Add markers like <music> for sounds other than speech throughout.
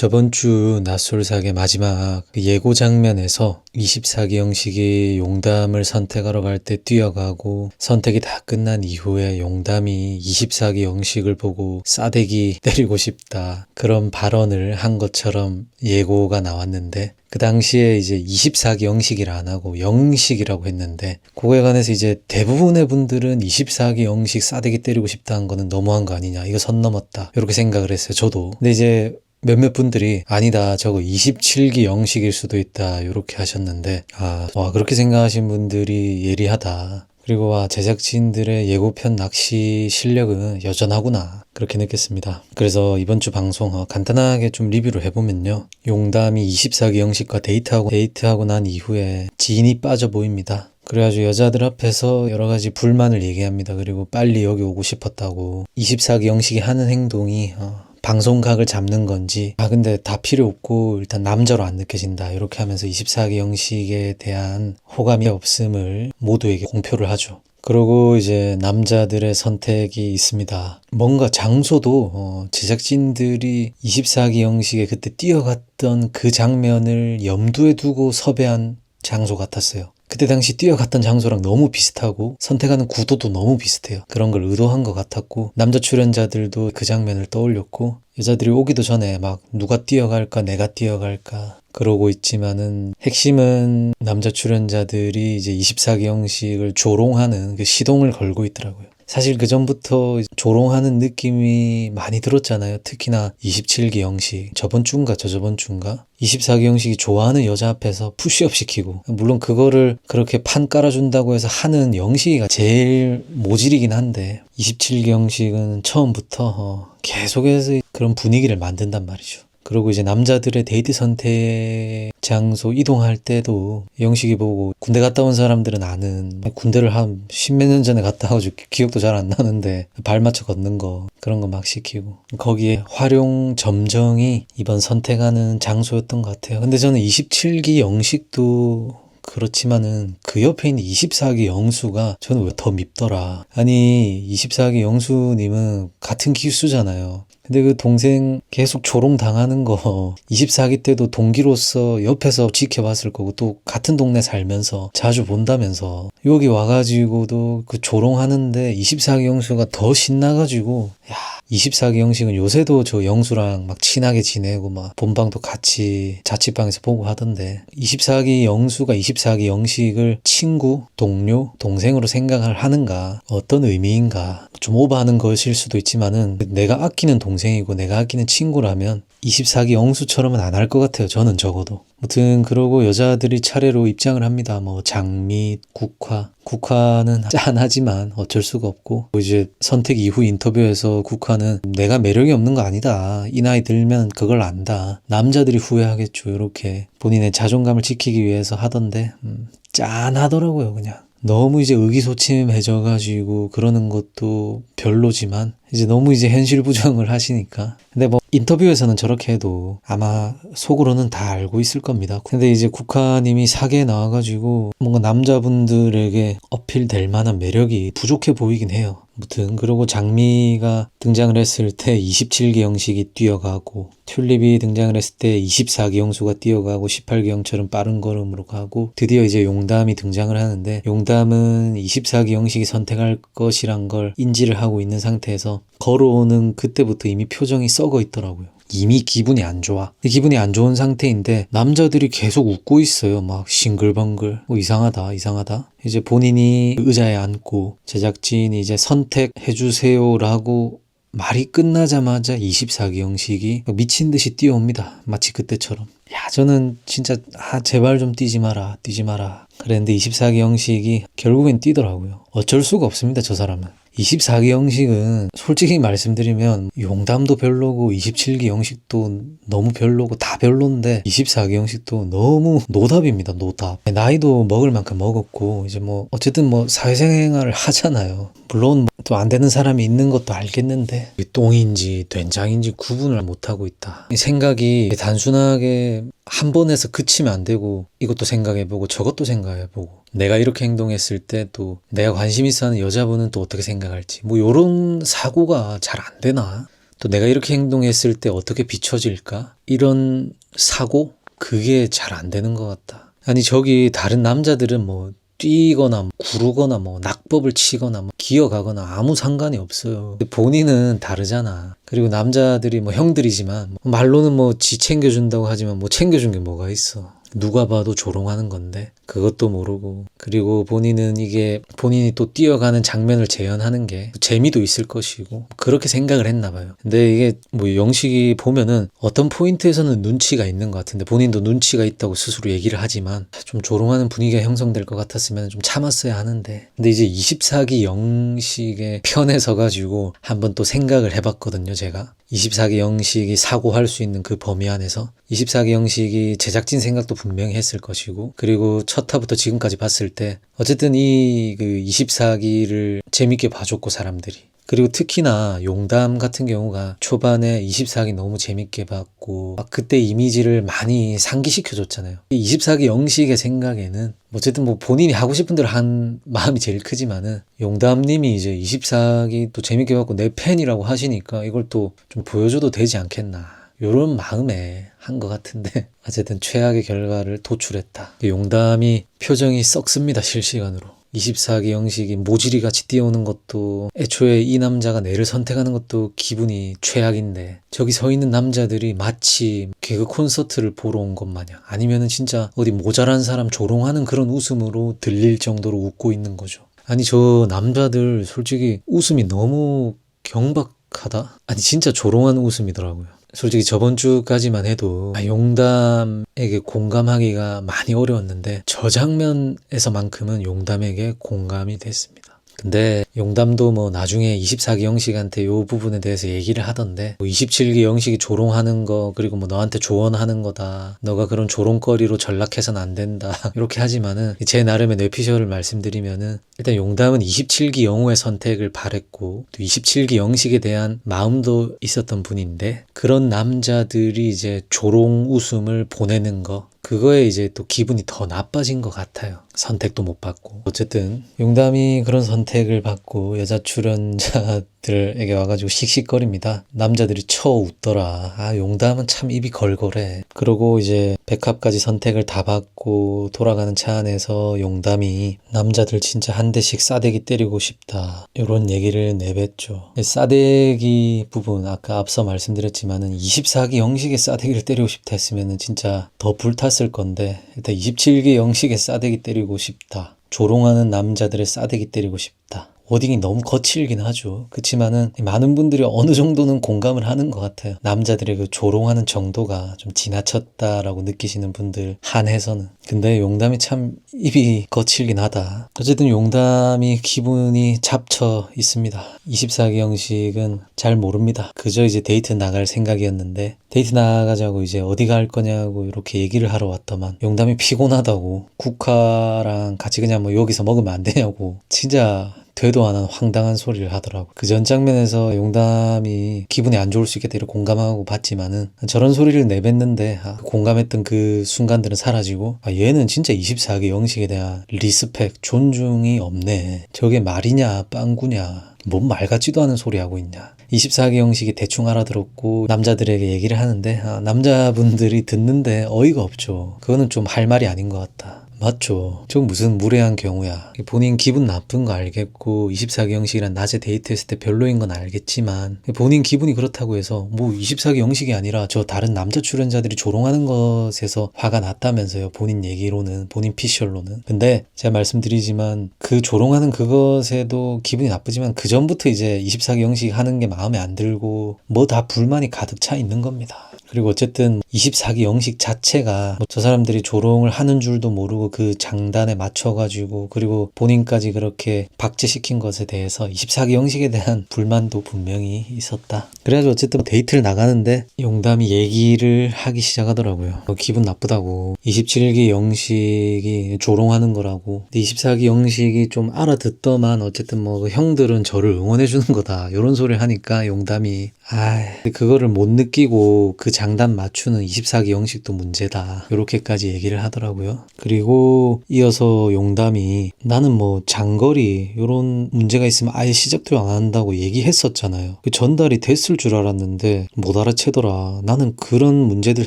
저번 주 낯솔사계 마지막 그 예고 장면에서 24기 형식이 용담을 선택하러 갈 때 뛰어가고 선택이 다 끝난 이후에 용담이 24기 형식을 보고 싸대기 때리고 싶다. 그런 발언을 한 것처럼 예고가 나왔는데 그 당시에 이제 24기 영식이라 안 하고 영식이라고 했는데 그거에 관해서 이제 대부분의 분들은 24기 영식 싸대기 때리고 싶다는 거는 너무한 거 아니냐. 이거 선 넘었다. 이렇게 생각을 했어요 저도. 근데 이제 몇몇 분들이 아니다 저거 27기 영식일 수도 있다 이렇게 하셨는데 아 와 그렇게 생각하신 분들이 예리하다 그리고 와 제작진들의 예고편 낚시 실력은 여전하구나 그렇게 느꼈습니다. 그래서 이번 주 방송 어, 간단하게 좀 리뷰를 해보면요. 용담이 24기 영식과 데이트하고 데이트하고 난 이후에 진이 빠져 보입니다. 그래가지고 여자들 앞에서 여러 가지 불만을 얘기합니다. 그리고 빨리 여기 오고 싶었다고 24기 영식이 하는 행동이 어, 방송각을 잡는 건지 아 근데 다 필요 없고 일단 남자로 안 느껴진다 이렇게 하면서 24기 형식에 대한 호감이 없음을 모두에게 공표를 하죠. 그리고 이제 남자들의 선택이 있습니다. 뭔가 장소도 어, 제작진들이 24기 형식에 그때 뛰어갔던 그 장면을 염두에 두고 섭외한 장소 같았어요. 그때 당시 뛰어갔던 장소랑 너무 비슷하고 선택하는 구도도 너무 비슷해요. 그런 걸 의도한 것 같았고 남자 출연자들도 그 장면을 떠올렸고 여자들이 오기도 전에 막 누가 뛰어갈까 내가 뛰어갈까 그러고 있지만은 핵심은 남자 출연자들이 이제 24기 형식을 조롱하는 그 시동을 걸고 있더라고요. 사실 그 전부터 조롱하는 느낌이 많이 들었잖아요. 특히나 27기 형식. 저번 주인가 저저번 주인가? 24기 형식이 좋아하는 여자 앞에서 푸시업 시키고. 물론 그거를 그렇게 판 깔아준다고 해서 하는 영식이가 제일 모질이긴 한데 27기 형식은 처음부터 어, 계속해서 그런 분위기를 만든단 말이죠. 그리고 이제 남자들의 데이트 선택 장소 이동할 때도 영식이 보고 군대 갔다 온 사람들은 아는 군대를 한 십몇 년 전에 갔다 와가지고 기억도 잘 안 나는데 발 맞춰 걷는 거 그런 거 막 시키고 거기에 활용 점정이 이번 선택하는 장소였던 것 같아요. 근데 저는 27기 영식도 그렇지만은 그 옆에 있는 24기 영수가 저는 왜 더 밉더라. 아니 24기 영수님은 같은 기수잖아요. 근데 그 동생 계속 조롱 당하는 거 <laughs> 24기 때도 동기로서 옆에서 지켜봤을 거고 또 같은 동네 살면서 자주 본다면서 여기 와가지고도 그 조롱하는데 24기 영수가 더 신나가지고 야 24기 영식은 요새도 저 영수랑 막 친하게 지내고 막 본방도 같이 자취방에서 보고 하던데 24기 영수가 24기 영식을 친구, 동료, 동생으로 생각을 하는가 어떤 의미인가 좀 오버하는 것일 수도 있지만은 내가 아끼는 동생이고 내가 아끼는 친구라면 24기 영수처럼은 안 할 것 같아요. 저는 적어도. 무튼 그러고 여자들이 차례로 입장을 합니다. 뭐 장미, 국화. 국화는 <laughs> 짠하지만 어쩔 수가 없고 이제 선택 이후 인터뷰에서 국화는 내가 매력이 없는 거 아니다. 이 나이 들면 그걸 안다. 남자들이 후회하겠죠. 이렇게 본인의 자존감을 지키기 위해서 하던데 음, 짠하더라고요. 그냥. 너무 이제 의기소침해져가지고 그러는 것도 별로지만 이제 너무 이제 현실 부정을 하시니까 근데 뭐 인터뷰에서는 저렇게 해도 아마 속으로는 다 알고 있을 겁니다. 근데 이제 국화님이 사계에 나와가지고 뭔가 남자분들에게 어필될 만한 매력이 부족해 보이긴 해요. 무튼 그리고 장미가 등장을 했을 때 27기 형식이 뛰어가고 튤립이 등장을 했을 때 24기 형수가 뛰어가고 18기 형처럼 빠른 걸음으로 가고 드디어 이제 용담이 등장을 하는데 용담은 24기 형식이 선택할 것이란 걸 인지를 하고 있는 상태에서 걸어오는 그때부터 이미 표정이 썩어 있더라고요. 이미 기분이 안 좋아. 기분이 안 좋은 상태인데 남자들이 계속 웃고 있어요. 막 싱글벙글. 뭐 이상하다, 이상하다. 이제 본인이 의자에 앉고 제작진이 이제 선택해 주세요라고 말이 끝나자마자 24기 형식이 미친 듯이 뛰어옵니다. 마치 그때처럼. 야, 저는 진짜 아 제발 좀 뛰지 마라, 뛰지 마라. 그랬는데 24기 형식이 결국엔 뛰더라고요. 어쩔 수가 없습니다, 저 사람은. 24기 형식은 솔직히 말씀드리면 용담도 별로고 27기 형식도 너무 별로고 다 별론데 24기 형식도 너무 노답입니다 노답 나이도 먹을 만큼 먹었고 이제 뭐 어쨌든 뭐 사회생활을 하잖아요 물론 또 안 되는 사람이 있는 것도 알겠는데 똥인지 된장인지 구분을 못하고 있다 이 생각이 단순하게 한 번에서 그치면 안 되고 이것도 생각해보고 저것도 생각해보고 내가 이렇게 행동했을 때 또 내가 관심 있어 하는 여자분은 또 어떻게 생각할지 뭐 요런 사고가 잘 안 되나 또 내가 이렇게 행동했을 때 어떻게 비춰질까? 이런 사고? 그게 잘 안 되는 것 같다. 아니, 저기 다른 남자들은 뭐 뛰거나 뭐 구르거나 뭐 낙법을 치거나 뭐 기어가거나 아무 상관이 없어요. 본인은 다르잖아. 그리고 남자들이 뭐 형들이지만 뭐 말로는 뭐 지 챙겨준다고 하지만 뭐 챙겨준 게 뭐가 있어. 누가 봐도 조롱하는 건데 그것도 모르고. 그리고 본인은 이게 본인이 또 뛰어가는 장면을 재현하는 게 재미도 있을 것이고 그렇게 생각을 했나 봐요. 근데 이게 뭐 영식이 보면은 어떤 포인트에서는 눈치가 있는 것 같은데 본인도 눈치가 있다고 스스로 얘기를 하지만 좀 조롱하는 분위기가 형성될 것 같았으면 좀 참았어야 하는데. 근데 이제 24기 영식의 편에 서가지고 한번 또 생각을 해봤거든요 제가. 24기 영식이 사고할 수 있는 그 범위 안에서 24기 영식이 제작진 생각도 분명히 했을 것이고 그리고 첫 화부터 지금까지 봤을 때 어쨌든 이 그 24기를 재밌게 봐줬고 사람들이 그리고 특히나 용담 같은 경우가 초반에 24기 너무 재밌게 봤고 막 그때 이미지를 많이 상기시켜 줬잖아요. 이 24기 영식의 생각에는 어쨌든 뭐 본인이 하고 싶은 대로 한 <laughs> 마음이 제일 크지만은 용담님이 이제 24기 또 재밌게 봤고 내 팬이라고 하시니까 이걸 또 좀 보여줘도 되지 않겠나. 요런 마음에 한 것 같은데 <laughs> 어쨌든 최악의 결과를 도출했다. 용담이 표정이 썩습니다 실시간으로. 24기 형식이 모질이 같이 뛰어오는 것도 애초에 이 남자가 내를 선택하는 것도 기분이 최악인데 저기 서 있는 남자들이 마치 개그 콘서트를 보러 온 것 마냥 아니면은 진짜 어디 모자란 사람 조롱하는 그런 웃음으로 들릴 정도로 웃고 있는 거죠. 아니 저 남자들 솔직히 웃음이 너무 경박하다? 아니 진짜 조롱하는 웃음이더라고요. 솔직히 저번 주까지만 해도 아, 용담에게 공감하기가 많이 어려웠는데 저 장면에서만큼은 용담에게 공감이 됐습니다. 근데 용담도 뭐 나중에 24기 영식한테 요 부분에 대해서 얘기를 하던데 뭐 27기 영식이 조롱하는 거 그리고 뭐 너한테 조언하는 거다. 너가 그런 조롱거리로 전락해선 안 된다. <laughs> 이렇게 하지만은 제 나름의 뇌피셜을 말씀드리면은 일단 용담은 27기 영호의 선택을 바랬고 또 27기 영식에 대한 마음도 있었던 분인데 그런 남자들이 이제 조롱 웃음을 보내는 거 그거에 이제 또 기분이 더 나빠진 것 같아요. 선택도 못 받고. 어쨌든, 용담이 그런 선택을 받고 여자 출연자 들에게 와가지고 씩씩거립니다. 남자들이 쳐 웃더라. 아, 용담은 참 입이 걸걸해. 그러고 이제 백합까지 선택을 다 받고 돌아가는 차 안에서 용담이 남자들 진짜 한 대씩 싸대기 때리고 싶다. 이런 얘기를 내뱉죠. 싸대기 부분, 아까 앞서 말씀드렸지만은 24기 영식의 싸대기를 때리고 싶다 했으면은 진짜 더 불탔을 건데 일단 27기 영식의 싸대기 때리고 싶다. 조롱하는 남자들의 싸대기 때리고 싶다. 워딩이 너무 거칠긴 하죠. 그렇지만은 많은 분들이 어느 정도는 공감을 하는 것 같아요. 남자들의 그 조롱하는 정도가 좀 지나쳤다라고 느끼시는 분들 한해서는. 근데 용담이 참 입이 거칠긴 하다. 어쨌든 용담이 기분이 잡쳐 있습니다. 24기 형식은 잘 모릅니다. 그저 이제 데이트 나갈 생각이었는데 데이트 나가자고 이제 어디 갈 거냐고 이렇게 얘기를 하러 왔더만 용담이 피곤하다고 국화랑 같이 그냥 뭐 여기서 먹으면 안 되냐고 진짜 되도 않은 황당한 소리를 하더라고. 그 전 장면에서 용담이 기분이 안 좋을 수 있겠다 공감하고 봤지만은 저런 소리를 내뱉는데 아, 공감했던 그 순간들은 사라지고 아, 얘는 진짜 24기 영식에 대한 리스펙, 존중이 없네. 저게 말이냐, 빵구냐. 뭔 말 같지도 않은 소리 하고 있냐. 24기 형식이 대충 알아들었고 남자들에게 얘기를 하는데 아, 남자분들이 듣는데 어이가 없죠. 그거는 좀 할 말이 아닌 것 같다. 맞죠. 저 무슨 무례한 경우야. 본인 기분 나쁜 거 알겠고 24기 형식이랑 낮에 데이트했을 때 별로인 건 알겠지만 본인 기분이 그렇다고 해서 뭐 24기 형식이 아니라 저 다른 남자 출연자들이 조롱하는 것에서 화가 났다면서요. 본인 얘기로는 본인 피셜로는. 근데 제가 말씀드리지만 그 조롱하는 그것에도 기분이 나쁘지만 그 전부터 이제 24기 형식 하는 게 마음에 안 들고 뭐 다 불만이 가득 차 있는 겁니다. 그리고 어쨌든 24기 영식 자체가 뭐 저 사람들이 조롱을 하는 줄도 모르고 그 장단에 맞춰가지고 그리고 본인까지 그렇게 박제시킨 것에 대해서 24기 영식에 대한 <laughs> 불만도 분명히 있었다. 그래가지고 어쨌든 데이트를 나가는데 용담이 얘기를 하기 시작하더라고요. 뭐 기분 나쁘다고 27기 영식이 조롱하는 거라고 24기 영식이 좀 알아듣더만 어쨌든 뭐그 형들은 저를 응원해주는 거다 이런 소리를 하니까 용담이 아, 그거를 못 느끼고 그 장단 맞추는 24기 형식도 문제다. 이렇게까지 얘기를 하더라고요. 그리고 이어서 용담이 나는 뭐 장거리 이런 문제가 있으면 아예 시작도 안 한다고 얘기했었잖아요. 그 전달이 됐을 줄 알았는데 못 알아채더라. 나는 그런 문제들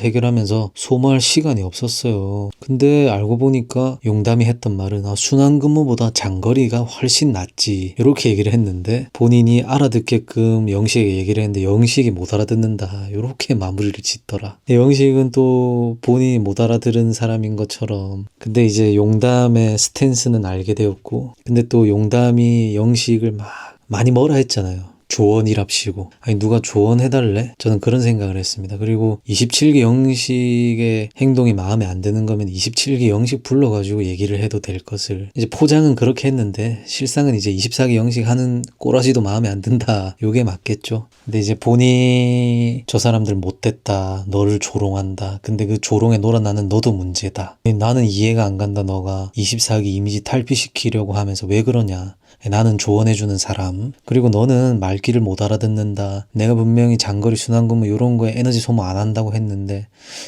해결하면서 소모할 시간이 없었어요. 근데 알고 보니까 용담이 했던 말은 아, 순환 근무보다 장거리가 훨씬 낫지. 이렇게 얘기를 했는데 본인이 알아듣게끔 영식에게 얘기를 했는데 영식이 못 알아듣는다. 이렇게 마무리를 짓더라. 영식은 또 본인이 못 알아들은 사람인 것처럼 근데 이제 용담의 스탠스는 알게 되었고 근데 또 용담이 영식을 막 많이 뭐라 했잖아요. 조언이랍시고 아니 누가 조언해달래? 저는 그런 생각을 했습니다. 그리고 27기 영식의 행동이 마음에 안 드는 거면 27기 영식 불러가지고 얘기를 해도 될 것을 이제 포장은 그렇게 했는데 실상은 이제 24기 영식 하는 꼬라지도 마음에 안 든다. 요게 맞겠죠. 근데 이제 본인 저 사람들 못됐다. 너를 조롱한다. 근데 그 조롱에 놀아나는 너도 문제다. 나는 이해가 안 간다. 너가 24기 이미지 탈피시키려고 하면서 왜 그러냐. 나는 조언해주는 사람. 그리고 너는 말귀를 못 알아듣는다. 내가 분명히 장거리 순환근무 이런 거에 에너지 소모 안 한다고 했는데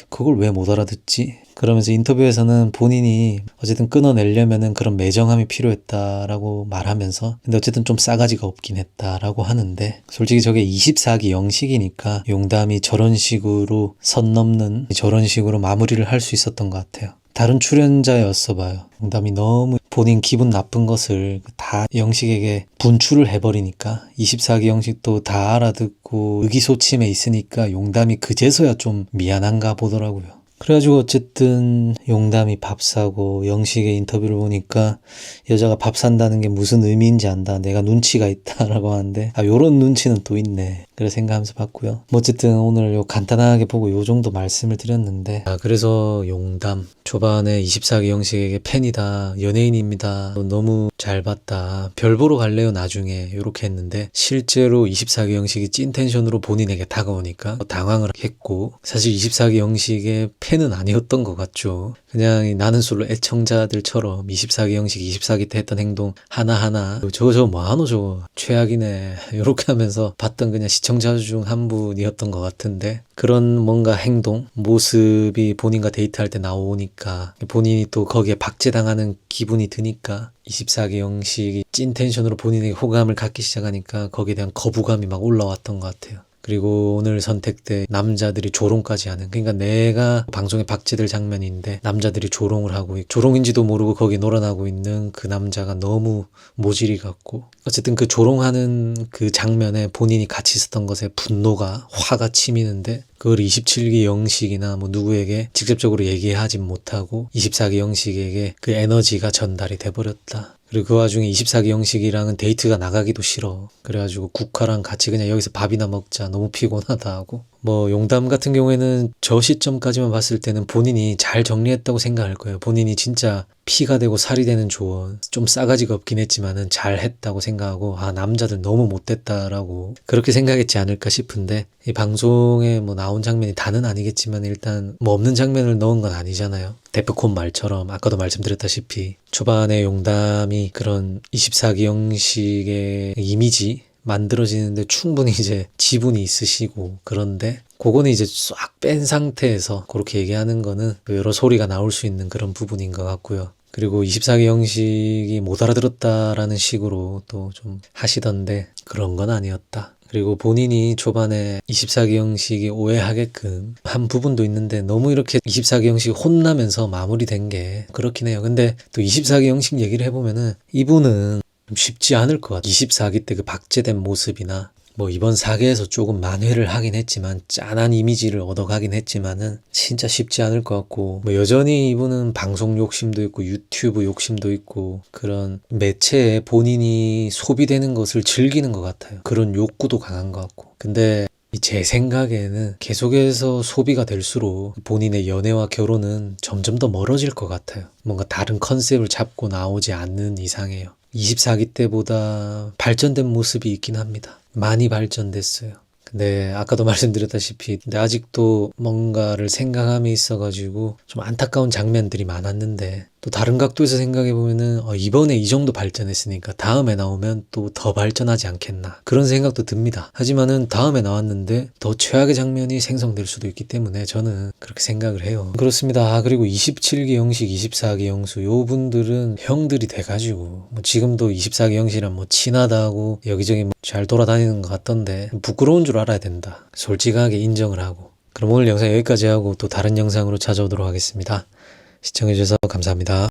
그걸 왜 못 알아듣지? 그러면서 인터뷰에서는 본인이 어쨌든 끊어내려면은 그런 매정함이 필요했다라고 말하면서 근데 어쨌든 좀 싸가지가 없긴 했다라고 하는데 솔직히 저게 24기 영식이니까 용담이 저런 식으로 선 넘는 저런 식으로 마무리를 할 수 있었던 것 같아요. 다른 출연자였어 봐요. 용담이 너무 본인 기분 나쁜 것을 다 영식에게 분출을 해버리니까 24기 영식도 다 알아듣고 의기소침해 있으니까 용담이 그제서야 좀 미안한가 보더라고요. 그래가지고 어쨌든 용담이 밥 사고 영식의 인터뷰를 보니까 여자가 밥 산다는 게 무슨 의미인지 안다. 내가 눈치가 있다라고 하는데 아 요런 눈치는 또 있네. 그래 생각하면서 봤고요. 뭐 어쨌든 오늘 요 간단하게 보고 요 정도 말씀을 드렸는데 아 그래서 용담 초반에 24기 영식에게 팬이다 연예인입니다 너무 잘 봤다 별 보러 갈래요 나중에 요렇게 했는데 실제로 24기 영식이 찐 텐션으로 본인에게 다가오니까 당황을 했고 사실 24기 영식의 팬은 아니었던 것 같죠. 그냥 이 나는 솔로 애청자들처럼 24기 영식 24기 때 했던 행동 하나하나. 저거 저거 뭐하노 저거. 최악이네. <laughs> 요렇게 하면서 봤던 그냥 시청자 중 한 분이었던 것 같은데 그런 뭔가 행동 모습이 본인과 데이트할 때 나오니까 본인이 또 거기에 박제당하는 기분이 드니까 24기 영식이 찐 텐션으로 본인에게 호감을 갖기 시작하니까 거기에 대한 거부감이 막 올라왔던 것 같아요. 그리고 오늘 선택된 남자들이 조롱까지 하는 그러니까 내가 방송에 박제될 장면인데 남자들이 조롱을 하고 있- 조롱인지도 모르고 거기 놀아나고 있는 그 남자가 너무 모질이 같고 어쨌든 그 조롱하는 그 장면에 본인이 같이 있었던 것에 분노가 화가 치미는데 그걸 27기 영식이나 뭐 누구에게 직접적으로 얘기하진 못하고 24기 영식에게 그 에너지가 전달이 돼버렸다. 그리고 그 와중에 24기 영식이랑은 데이트가 나가기도 싫어. 그래가지고 국화랑 같이 그냥 여기서 밥이나 먹자. 너무 피곤하다 하고. 뭐 용담 같은 경우에는 저 시점까지만 봤을 때는 본인이 잘 정리했다고 생각할 거예요. 본인이 진짜 피가 되고 살이 되는 조언 좀 싸가지가 없긴 했지만은 잘 했다고 생각하고 아 남자들 너무 못됐다라고 그렇게 생각했지 않을까 싶은데 이 방송에 뭐 나온 장면이 다는 아니겠지만 일단 뭐 없는 장면을 넣은 건 아니잖아요. 데프콘 말처럼 아까도 말씀드렸다시피 초반에 용담이 그런 24기 형식의 이미지 만들어지는데 충분히 이제 지분이 있으시고 그런데 그거는 이제 싹 뺀 상태에서 그렇게 얘기하는 거는 여러 소리가 나올 수 있는 그런 부분인 것 같고요. 그리고 24기 형식이 못 알아들었다라는 식으로 또 좀 하시던데 그런 건 아니었다. 그리고 본인이 초반에 24기 형식이 오해하게끔 한 부분도 있는데 너무 이렇게 24기 형식이 혼나면서 마무리된 게 그렇긴 해요. 근데 또 24기 형식 얘기를 해보면은 이분은 좀 쉽지 않을 것 같아요. 24기 때 그 박제된 모습이나 뭐 이번 사계에서 조금 만회를 하긴 했지만 짠한 이미지를 얻어가긴 했지만은 진짜 쉽지 않을 것 같고 뭐 여전히 이분은 방송 욕심도 있고 유튜브 욕심도 있고 그런 매체에 본인이 소비되는 것을 즐기는 것 같아요. 그런 욕구도 강한 것 같고 근데 이제 생각에는 계속해서 소비가 될수록 본인의 연애와 결혼은 점점 더 멀어질 것 같아요. 뭔가 다른 컨셉을 잡고 나오지 않는 이상해요. 24기 때보다 발전된 모습이 있긴 합니다. 많이 발전됐어요. 근데 아까도 <laughs> 말씀드렸다시피 근데 아직도 뭔가를 생각함이 있어가지고 좀 안타까운 장면들이 많았는데 또 다른 각도에서 생각해 보면은 어, 이번에 이 정도 발전했으니까 다음에 나오면 또 더 발전하지 않겠나 그런 생각도 듭니다. 하지만은 다음에 나왔는데 더 최악의 장면이 생성될 수도 있기 때문에 저는 그렇게 생각을 해요. 그렇습니다. 아, 그리고 27기 영식, 24기 영수 요 분들은 형들이 돼가지고 뭐 지금도 24기 영식이랑 뭐 친하다고 여기저기 뭐 잘 돌아다니는 것 같던데 부끄러운 줄 알아야 된다. 솔직하게 인정을 하고. 그럼 오늘 영상 여기까지 하고 또 다른 영상으로 찾아오도록 하겠습니다. 시청해주셔서 감사합니다.